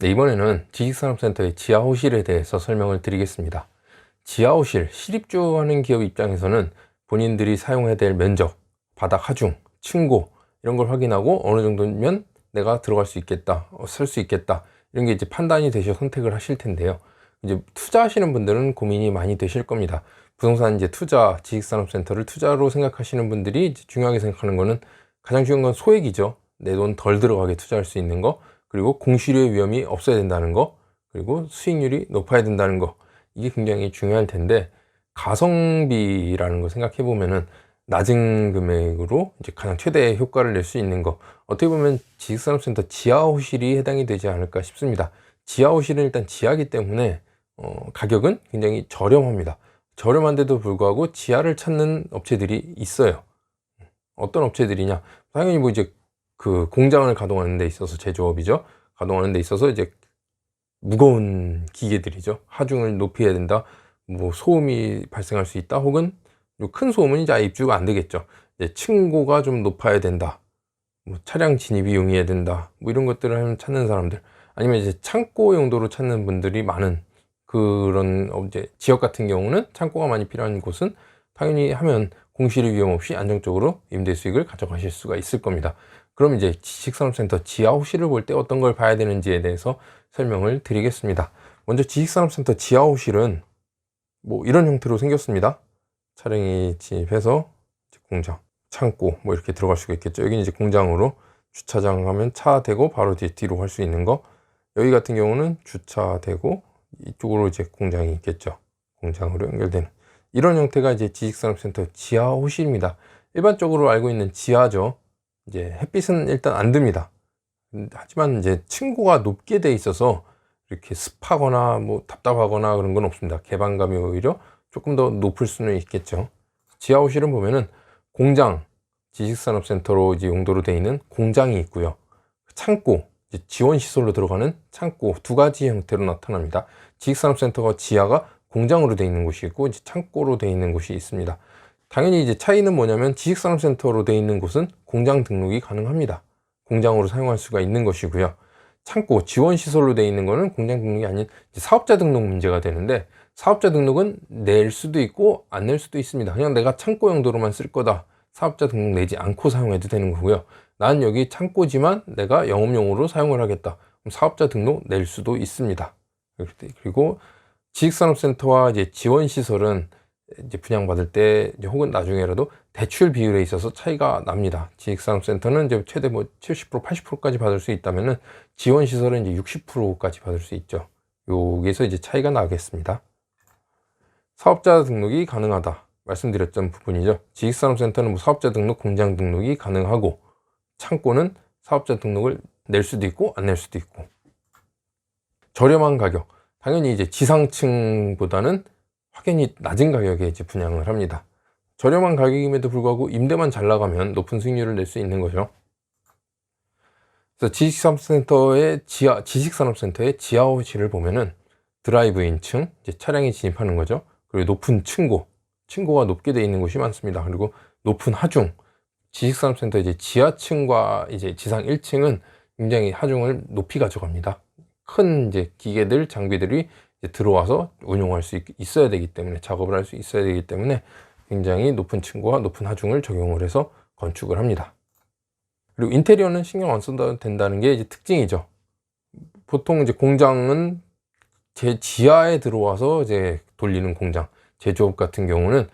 네, 이번에는 지식산업센터의 지하호실에 대해서 설명을 드리겠습니다. 지하호실, 실입주하는 기업 입장에서는 본인들이 사용해야 될 면적, 바닥 하중, 층고 이런 걸 확인하고 어느 정도면 내가 들어갈 수 있겠다, 어, 살수 있겠다 이런 게 이제 판단이 되셔 선택을 하실 텐데요. 이제 투자하시는 분들은 고민이 많이 되실 겁니다. 부동산 이제 투자, 지식산업센터를 투자로 생각하시는 분들이 중요하게 생각하는 거는 가장 중요한 건 소액이죠. 내 돈 덜 들어가게 투자할 수 있는 거. 그리고 공실의 위험이 없어야 된다는 거, 그리고 수익률이 높아야 된다는 거, 이게 굉장히 중요할 텐데, 가성비라는 거 생각해 보면은 낮은 금액으로 이제 가장 최대의 효과를 낼 수 있는 거, 어떻게 보면 지식산업센터 지하호실이 해당이 되지 않을까 싶습니다. 지하호실은 일단 지하기 때문에 어, 가격은 굉장히 저렴합니다. 저렴한데도 불구하고 지하를 찾는 업체들이 있어요. 어떤 업체들이냐? 당연히 뭐 이제 그 공장을 가동하는 데 있어서 제조업이죠. 가동하는 데 있어서 이제 무거운 기계들이죠. 하중을 높여야 된다. 뭐 소음이 발생할 수 있다. 혹은 큰 소음은 이제 아예 입주가 안 되겠죠. 이제 층고가 좀 높아야 된다. 뭐 차량 진입이 용이해야 된다. 뭐 이런 것들을 찾는 사람들. 아니면 이제 창고 용도로 찾는 분들이 많은 그런 이제 지역 같은 경우는 창고가 많이 필요한 곳은 당연히 하면 공실의 위험 없이 안정적으로 임대 수익을 가져가실 수가 있을 겁니다. 그럼 이제 지식산업센터 지하호실을 볼 때 어떤 걸 봐야 되는지에 대해서 설명을 드리겠습니다. 먼저 지식산업센터 지하호실은 뭐 이런 형태로 생겼습니다. 차량이 진입해서 공장, 창고 뭐 이렇게 들어갈 수가 있겠죠. 여기는 이제 공장으로 주차장 하면 차 대고 바로 뒤, 뒤로 갈 수 있는 거. 여기 같은 경우는 주차 대고 이쪽으로 이제 공장이 있겠죠. 공장으로 연결되는 이런 형태가 이제 지식산업센터 지하호실입니다. 일반적으로 알고 있는 지하죠. 이제 햇빛은 일단 안 듭니다. 하지만 이제 층고가 높게 돼 있어서 이렇게 습하거나 뭐 답답하거나 그런 건 없습니다. 개방감이 오히려 조금 더 높을 수는 있겠죠. 지하호실은 보면은 공장, 지식산업센터로 이제 용도로 되어 있는 공장이 있고요. 창고, 지원시설로 들어가는 창고 두 가지 형태로 나타납니다. 지식산업센터가 지하가 공장으로 되어 있는 곳이 있고 창고로 되어 있는 곳이 있습니다. 당연히 이제 차이는 뭐냐면 지식산업센터로 되어 있는 곳은 공장 등록이 가능합니다. 공장으로 사용할 수가 있는 것이고요. 창고 지원 시설로 되어 있는 거는 공장 등록이 아닌 사업자 등록 문제가 되는데 사업자 등록은 낼 수도 있고 안 낼 수도 있습니다. 그냥 내가 창고 용도로만 쓸 거다. 사업자 등록 내지 않고 사용해도 되는 거고요. 난 여기 창고지만 내가 영업용으로 사용을 하겠다. 그럼 사업자 등록 낼 수도 있습니다. 그리고 지식산업센터와 이제 지원시설은 이제 분양받을 때 이제 혹은 나중에라도 대출 비율에 있어서 차이가 납니다. 지식산업센터는 이제 최대 뭐 70% 80%까지 받을 수 있다면은 지원 시설은 이제 60%까지 받을 수 있죠. 여기서 이제 차이가 나겠습니다. 사업자 등록이 가능하다. 말씀드렸던 부분이죠. 지식산업센터는 뭐 사업자 등록, 공장 등록이 가능하고 창고는 사업자 등록을 낼 수도 있고 안 낼 수도 있고 저렴한 가격. 당연히 이제 지상층보다는 확연히 낮은 가격에 이제 분양을 합니다. 저렴한 가격임에도 불구하고 임대만 잘 나가면 높은 수익률을 낼 수 있는 거죠. 그래서 지식산업센터의 지하, 지식산업센터의 지하호실을 보면은 드라이브인층, 이제 차량이 진입하는 거죠. 그리고 높은 층고, 층고가 높게 되어 있는 곳이 많습니다. 그리고 높은 하중, 지식산업센터 이제 지하층과 이제 지상 1층은 굉장히 하중을 높이 가져갑니다. 큰 이제 기계들, 장비들이 들어와서 운용할 수 있, 어야 되기 때문에 작업을 할 수 있어야 되기 때문에 굉장히 높은 층고와 높은 하중을 적용을 해서 건축을 합니다. 그리고 인테리어는 신경 안 써도 된다는 게 이제 특징이죠. 보통 이제 공장은 제 지하에 들어와서 이제 돌리는 공장, 제조업 같은 경우는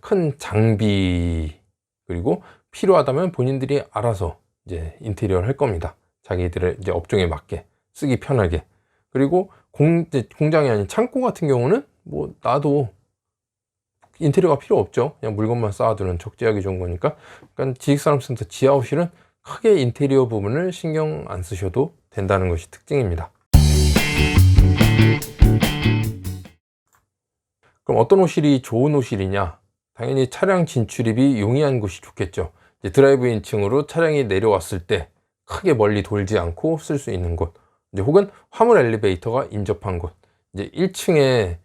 큰 장비 그리고 필요하다면 본인들이 알아서 이제 인테리어를 할 겁니다. 자기들의 이제 업종에 맞게 쓰기 편하게. 그리고 공, 공장이 아닌 창고 같은 경우는 뭐 나도 인테리어가 필요 없죠. 그냥 물건만 쌓아두는 적재하기 좋은 거니까. 그러니까 지식산업센터 지하호실은 크게 인테리어 부분을 신경 안 쓰셔도 된다는 것이 특징입니다. 그럼 어떤 호실이 좋은 호실이냐? 당연히 차량 진출입이 용이한 곳이 좋겠죠. 드라이브인 층으로 차량이 내려왔을 때 크게 멀리 돌지 않고 쓸 수 있는 곳. 이제 혹은 화물 엘리베이터가 인접한 곳. 이제 1층에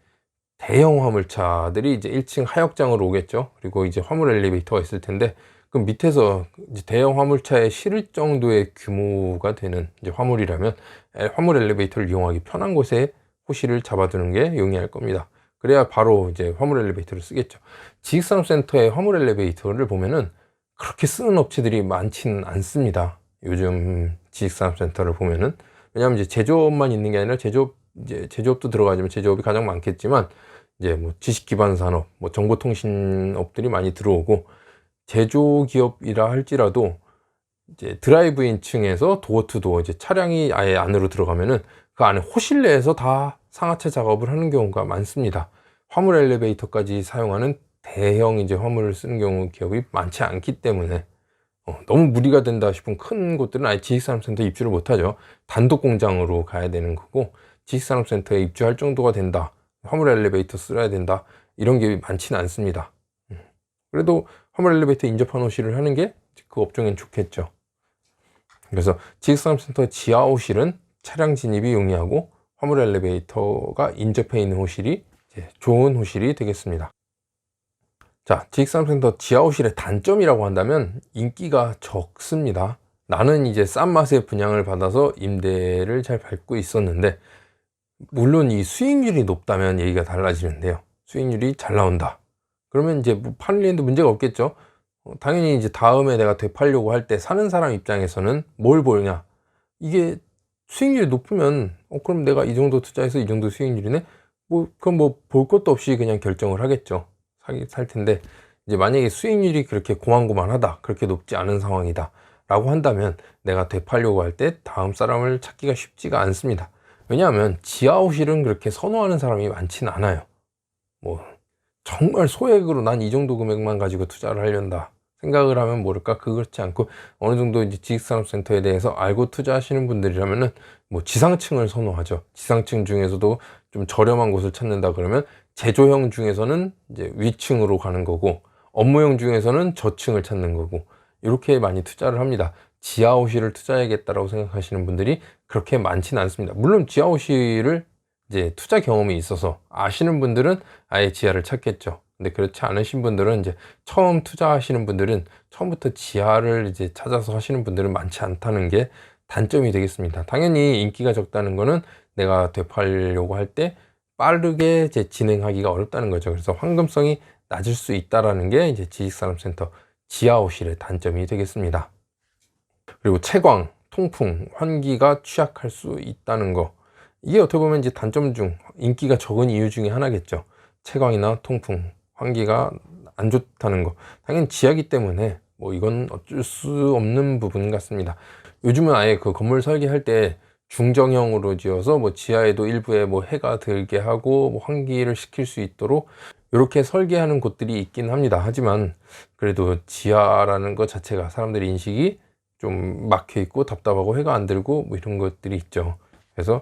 대형 화물차들이 이제 1층 하역장으로 오겠죠. 그리고 이제 화물 엘리베이터가 있을 텐데 그럼 밑에서 이제 대형 화물차에 실을 정도의 규모가 되는 화물이라면 에- 화물 엘리베이터를 이용하기 편한 곳에 호실을 잡아두는 게 용이할 겁니다. 그래야 바로 이제 화물 엘리베이터를 쓰겠죠. 지식산업센터의 화물 엘리베이터를 보면은 그렇게 쓰는 업체들이 많지는 않습니다. 요즘 지식산업센터를 보면은 왜냐하면 이제 제조업만 있는 게 아니라 제조업 이제 제조업도 들어가지만 제조업이 가장 많겠지만 이제 뭐 지식 기반 산업, 뭐 정보통신 업들이 많이 들어오고 제조 기업이라 할지라도 이제 드라이브인 층에서 도어 투 도어 이제 차량이 아예 안으로 들어가면은 그 안에 호실 내에서 다 상하체 작업을 하는 경우가 많습니다. 화물 엘리베이터까지 사용하는 대형 이제 화물을 쓰는 경우 기업이 많지 않기 때문에 어, 너무 무리가 된다 싶은 큰 곳들은 아예 지식산업센터 입주를 못하죠. 단독 공장으로 가야 되는 거고 지식산업센터에 입주할 정도가 된다. 화물 엘리베이터 쓸어야 된다. 이런 게 많지는 않습니다. 음. 그래도 화물 엘리베이터 인접한 호실을 하는 게 그 업종엔 좋겠죠. 그래서 지식산업센터 지하 호실은 차량 진입이 용이하고 화물 엘리베이터가 인접해 있는 호실이 좋은 호실이 되겠습니다. 자, 지식산업센터 지하 호실의 단점이라고 한다면 인기가 적습니다. 나는 이제 싼 맛에 분양을 받아서 임대를 잘 밟고 있었는데 물론 이 수익률이 높다면 얘기가 달라지는데요. 수익률이 잘 나온다. 그러면 이제 뭐 팔리는데 문제가 없겠죠. 어, 당연히 이제 다음에 내가 되팔려고 할 때 사는 사람 입장에서는 뭘 보냐. 이게 수익률이 높으면 어 그럼 내가 이 정도 투자해서 이 정도 수익률이네. 뭐 그럼 뭐 볼 것도 없이 그냥 결정을 하겠죠. 사기 살 텐데 이제 만약에 수익률이 그렇게 고만고만하다. 그렇게 높지 않은 상황이다. 라고 한다면 내가 되팔려고 할 때 다음 사람을 찾기가 쉽지가 않습니다. 왜냐하면 지하호실은 그렇게 선호하는 사람이 많지는 않아요. 뭐 정말 소액으로 난 이 정도 금액만 가지고 투자를 하려다 생각을 하면 모를까 그렇지 않고 어느 정도 이제 지식산업센터에 대해서 알고 투자하시는 분들이라면은 뭐 지상층을 선호하죠. 지상층 중에서도 좀 저렴한 곳을 찾는다 그러면 제조형 중에서는 이제 위층으로 가는 거고 업무형 중에서는 저층을 찾는 거고 이렇게 많이 투자를 합니다. 지하호실을 투자해야겠다라고 생각하시는 분들이 그렇게 많지는 않습니다. 물론 지하호실을 이제 투자 경험이 있어서 아시는 분들은 아예 지하를 찾겠죠. 근데 그렇지 않으신 분들은 이제 처음 투자하시는 분들은 처음부터 지하를 이제 찾아서 하시는 분들은 많지 않다는 게 단점이 되겠습니다. 당연히 인기가 적다는 거는 내가 되팔려고 할때 빠르게 이제 진행하기가 어렵다는 거죠. 그래서 황금성이 낮을 수 있다라는 게 이제 지식산업센터 지하호실의 단점이 되겠습니다. 그리고 채광, 통풍, 환기가 취약할 수 있다는 거. 이게 어떻게 보면 이제 단점 중 인기가 적은 이유 중에 하나겠죠. 채광이나 통풍, 환기가 안 좋다는 거. 당연히 지하기 때문에 뭐 이건 어쩔 수 없는 부분 같습니다. 요즘은 아예 그 건물 설계할 때 중정형으로 지어서 뭐 지하에도 일부에 뭐 해가 들게 하고 뭐 환기를 시킬 수 있도록 이렇게 설계하는 곳들이 있긴 합니다. 하지만 그래도 지하라는 것 자체가 사람들의 인식이 좀 막혀 있고 답답하고 해가 안 들고 뭐 이런 것들이 있죠. 그래서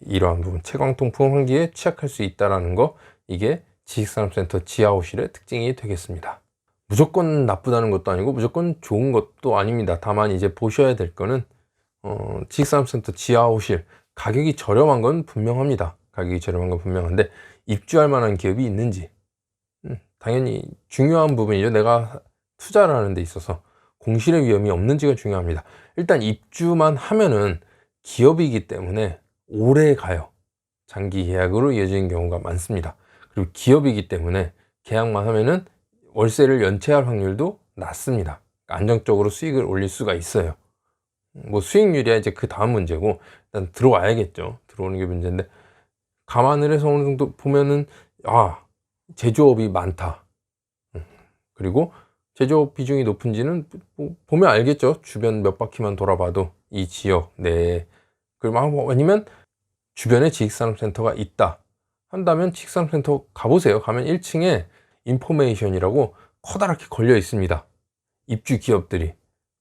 이러한 부분 채광 통풍 환기에 취약할 수 있다라는 거 이게 지식산업센터 지하호실의 특징이 되겠습니다. 무조건 나쁘다는 것도 아니고 무조건 좋은 것도 아닙니다. 다만 이제 보셔야 될 거는 어, 지식산업센터 지하호실 가격이 저렴한 건 분명합니다. 가격이 저렴한 건 분명한데 입주할 만한 기업이 있는지 음, 당연히 중요한 부분이죠. 내가 투자를 하는 데 있어서 공실의 위험이 없는지가 중요합니다. 일단 입주만 하면은 기업이기 때문에 오래 가요. 장기 계약으로 이어지는 경우가 많습니다. 그리고 기업이기 때문에 계약만 하면은 월세를 연체할 확률도 낮습니다. 안정적으로 수익을 올릴 수가 있어요. 뭐 수익률이야 이제 그 다음 문제고 일단 들어와야겠죠. 들어오는 게 문제인데 감안을 해서 어느 정도 보면은 아 제조업이 많다. 음, 그리고 제조업 비중이 높은지는 뭐 보면 알겠죠. 주변 몇 바퀴만 돌아봐도 이 지역 내에 그리고 아니면 주변에 지식산업센터가 있다 한다면 지식산업센터 가보세요. 가면 1층에 인포메이션이라고 커다랗게 걸려 있습니다. 입주 기업들이.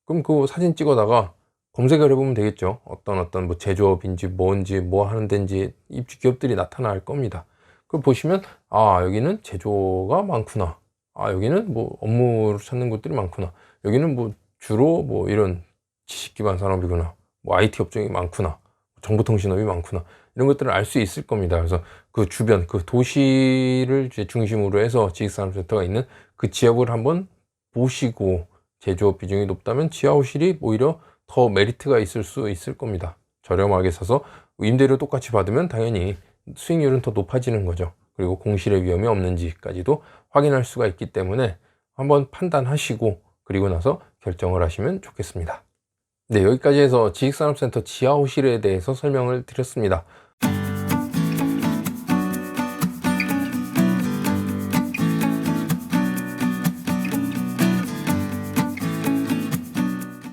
그럼 그 사진 찍어다가 검색을 해보면 되겠죠. 어떤 어떤 뭐 제조업인지 뭔지 뭐 하는 데인지 입주 기업들이 나타날 겁니다. 그걸 보시면 아 여기는 제조가 많구나. 아 여기는 뭐 업무를 찾는 곳들이 많구나. 여기는 뭐 주로 뭐 이런 지식 기반 산업이구나. 뭐 IT 업종이 많구나. 정보통신업이 많구나. 이런 것들을 알 수 있을 겁니다. 그래서 그 주변, 그 도시를 이제 중심으로 해서 지식산업센터가 있는 그 지역을 한번 보시고 제조업 비중이 높다면 지하호실이 오히려 더 메리트가 있을 수 있을 겁니다. 저렴하게 사서 임대료 똑같이 받으면 당연히 수익률은 더 높아지는 거죠. 그리고 공실의 위험이 없는지까지도 확인할 수가 있기 때문에 한번 판단하시고 그리고 나서 결정을 하시면 좋겠습니다. 네, 여기까지 해서 지식산업센터 지하호실에 대해서 설명을 드렸습니다.